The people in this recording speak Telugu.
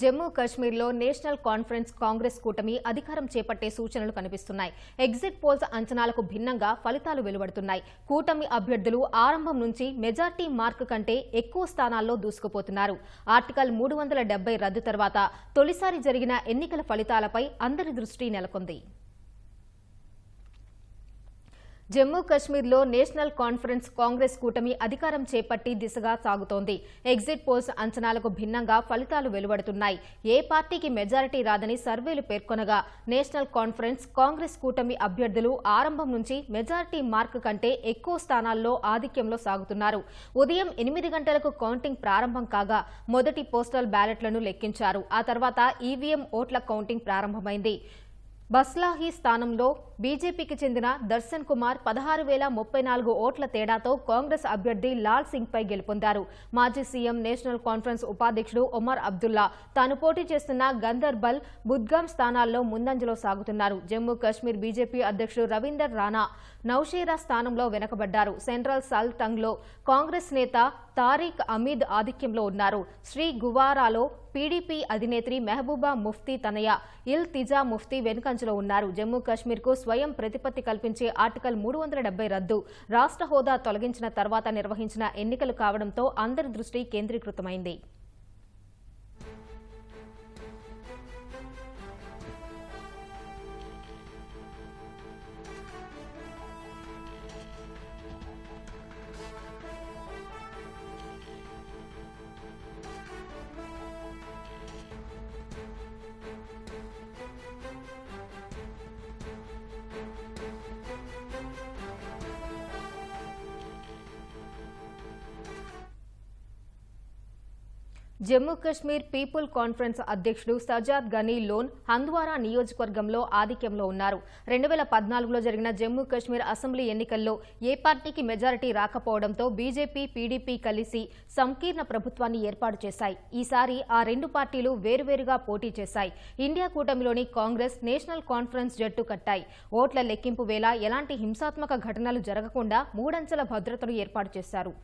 జమ్మూ కాశ్మీర్లో నేషనల్ కాన్ఫరెన్స్ కాంగ్రెస్ కూటమి అధికారం చేపట్టే సూచనలు కనిపిస్తున్నాయి. ఎగ్జిట్ పోల్స్ అంచనాలకు భిన్నంగా ఫలితాలు వెలువడుతున్నాయి. కూటమి అభ్యర్థులు ఆరంభం నుంచి మెజార్టీ మార్క్ కంటే ఎక్కువ స్థానాల్లో దూసుకుపోతున్నారు. ఆర్టికల్ మూడు వందల రద్దు తర్వాత తొలిసారి జరిగిన ఎన్నికల ఫలితాలపై అందరి దృష్టి నెలకొంది. జమ్మూ కశ్మీర్లో నేషనల్ కాన్ఫరెన్స్ కాంగ్రెస్ కూటమి అధికారం చేపట్టి దిశగా సాగుతోంది. ఎగ్జిట్ పోల్స్ అంచనాలకు భిన్నంగా ఫలితాలు వెలువడుతున్నాయి. ఏ పార్టీకి మెజారిటీ రాదని సర్వేలు పేర్కొనగా నేషనల్ కాన్ఫరెన్స్ కాంగ్రెస్ కూటమి అభ్యర్థులు ఆరంభం నుంచి మెజారిటీ మార్క్ కంటే ఎక్కువ స్థానాల్లో ఆధిక్యంలో సాగుతున్నారు. ఉదయం ఎనిమిది గంటలకు కౌంటింగ్ ప్రారంభం కాగా మొదటి పోస్టల్ బ్యాలెట్లను లెక్కించారు. ఆ తర్వాత ఈవీఎం ఓట్ల కౌంటింగ్ ప్రారంభమైంది. బస్లాహీ స్థానంలో బీజేపీకి చెందిన దర్శన్ కుమార్ పదహారు వేల ముప్పై నాలుగు ఓట్ల తేడాతో కాంగ్రెస్ అభ్యర్థి లాల్ సింగ్ పై గెలుపొందారు. మాజీ సీఎం నేషనల్ కాన్ఫరెన్స్ ఉపాధ్యక్షుడు ఒమర్ అబ్దుల్లా తాను పోటీ చేస్తున్న గందర్బల్ బుద్గాం స్థానాల్లో ముందంజలో సాగుతున్నారు. జమ్మూ కాశ్మీర్ బీజేపీ అధ్యక్షుడు రవీందర్ రాణా నౌషేరా స్థానంలో వెనకబడ్డారు. సెంట్రల్ సల్టంగ్లో కాంగ్రెస్ నేత తారీక్ అమీద్ ఆధిక్యంలో ఉన్నారు. శ్రీ గువారాలో పీడీపీ అధినేత్రి మెహబూబా ముఫ్తీ తనయ ఇల్ తిజా ముఫ్తీ వెనుకంజలో ఉన్నారు. జమ్మూ కాశ్మీర్కు స్వయం ప్రతిపత్తి కల్పించే ఆర్టికల్ మూడు వందల డెబ్బై రద్దు రాష్ట్ర హోదా తొలగించిన తర్వాత నిర్వహించిన ఎన్నికలు కావడంతో అందరి దృష్టి కేంద్రీకృతమైంది. జమ్మూ కశ్మీర్ పీపుల్ కాన్ఫరెన్స్ అధ్యక్షుడు సజాద్ గనీ లోన్ హంద్వారా నియోజకవర్గంలో ఆధిక్యంలో ఉన్నారు. రెండు వేల పద్నాలుగులో జరిగిన జమ్మూ కశ్మీర్ అసెంబ్లీ ఎన్నికల్లో ఏ పార్టీకి మెజారిటీ రాకపోవడంతో బీజేపీ పీడీపీ కలిసి సంకీర్ణ ప్రభుత్వాన్ని ఏర్పాటు చేశాయి. ఈసారి ఆ రెండు పార్టీలు వేరువేరుగా పోటీ చేశాయి. ఇండియా కూటమిలోని కాంగ్రెస్ నేషనల్ కాన్ఫరెన్స్ జట్టు కట్టాయి. ఓట్ల లెక్కింపు వేళ ఎలాంటి హింసాత్మక ఘటనలు జరగకుండా మూడంచెల భద్రతను ఏర్పాటు చేశారు.